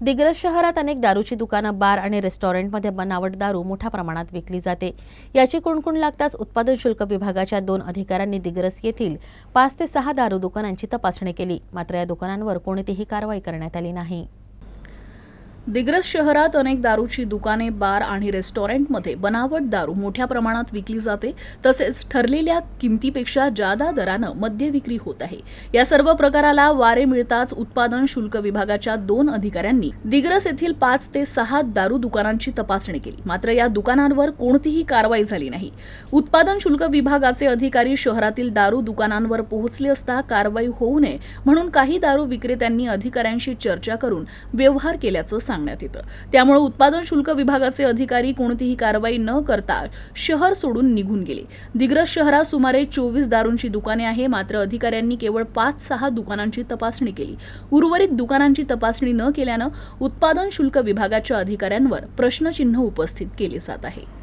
दिग्रस शहरात अनेक दारूची दुकानं बार आणि रेस्टॉरंटमध्ये बनावट दारू मोठ्या प्रमाणात विकली जाते. याची कुणकुण लागताच उत्पादन शुल्क विभागाच्या दोन अधिकाऱ्यांनी दिग्रस येथील पाच ते सहा दारू दुकानांची तपासणी केली. मात्र या दुकानांवर कोणतीही कारवाई करण्यात आली नाही. दिग्रस शहरात अनेक दारूची दुकाने बार आणि रेस्टॉरंटमध्ये बनावट दारू मोठ्या प्रमाणात विकली जाते. तसेच ठरलेल्या किमतीपेक्षा जादा दरानं मद्य विक्री होत आहे. या सर्व प्रकाराला वारे मिळताच उत्पादन शुल्क विभागाच्या दोन अधिकाऱ्यांनी दिग्रस येथील पाच ते सहा दारू दुकानांची तपासणी केली. मात्र या दुकानांवर कोणतीही कारवाई झाली नाही. उत्पादन शुल्क विभागाचे अधिकारी शहरातील दारू दुकानांवर पोहोचले असता कारवाई होऊ नये म्हणून काही दारू विक्रेत्यांनी अधिकाऱ्यांशी चर्चा करून व्यवहार केल्याचं सांगण्यात येतं. त्यामुळे उत्पादन शुल्क विभागाचे अधिकारी कोणतीही कारवाई न करता शहर सोडून निघून गेले. दिग्रस शहरात सुमारे चोवीस दारूंची दुकाने आहे मात्र अधिकाऱ्यांनी केवळ पाच सहा दुकानांची तपासणी केली. उर्वरित दुकानांची तपासणी न केल्यानं उत्पादन शुल्क विभागाच्या अधिकाऱ्यांवर प्रश्नचिन्ह उपस्थित केले जात आहे.